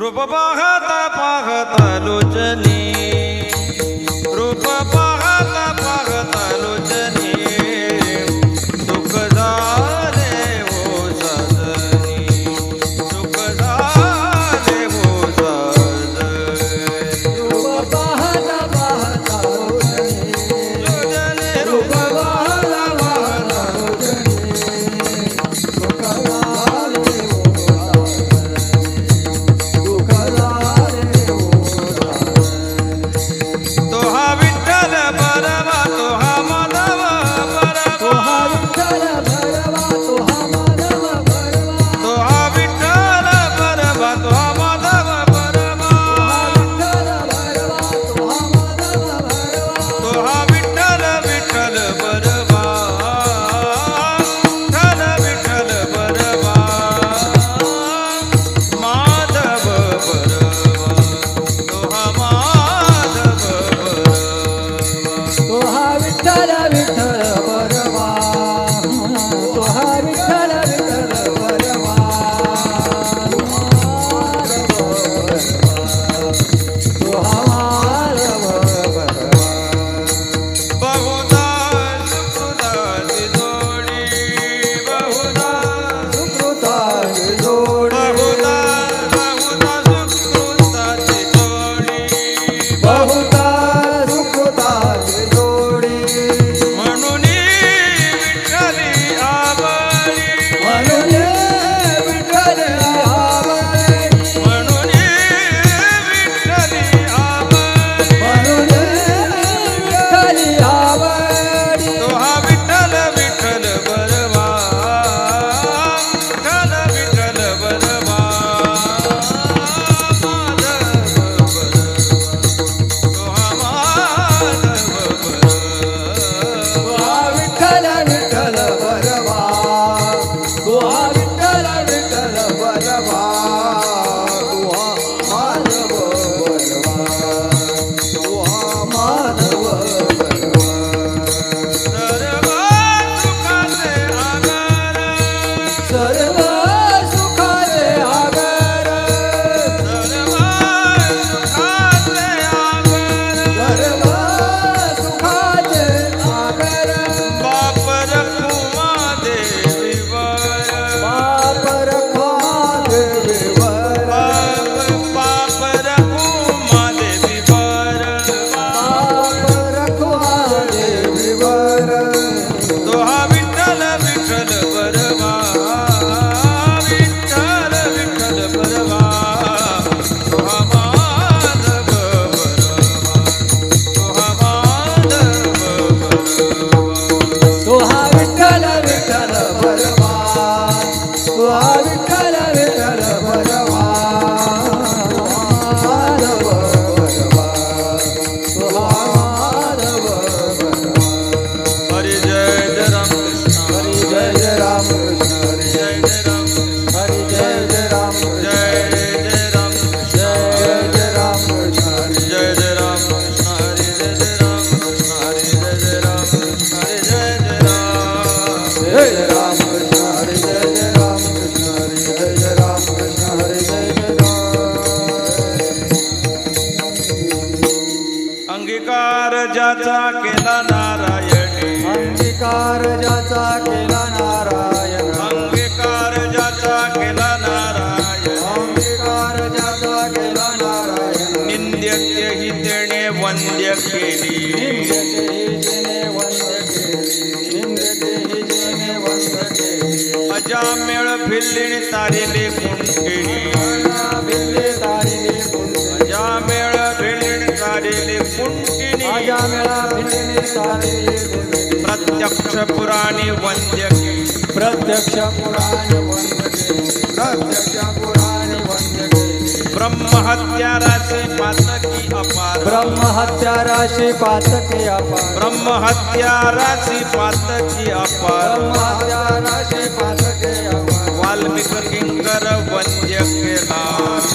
रूप पाहता पाहता लोचनी अंगीकार जाचा केला नारायणी अंगीकार जाचा केला नारायण अंगीकार जाचा केला नारायण अंगीकार जाचा केला नारायण निंद्य के तेने वंद्य केली अजामेळ फिल्लिणी तारिले कुंटिणी भिल्ले तारिले कुंटिणी प्रत्यक्ष पुराणी वंद्य प्रत्यक्ष पुराण वंद्य प्रत्यक्ष पुराण वंद्य ब्रह्म हत्या राशि पातक की अपार ब्रह्म हत्या राशि पातक की अपार ब्रह्म हत्या राशि पातक की अपार ब्रह्म हत्या राशि पातक की अपार वाल्मीकि किंकर वंद्य के नाम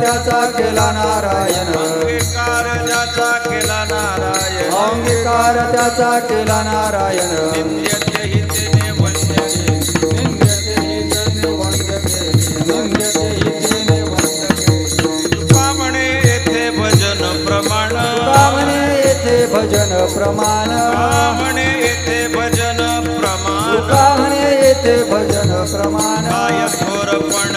त्याचा केला नारायण अंगीकार त्याचा केला नारायण अंगीकार त्याचा केला नारायण कामणे येथे भजन प्रमाण कामणे येथे भजन प्रमाण कामणे येथे भजन प्रमाण कामणे येथे भजन प्रमाण गाय थोरपण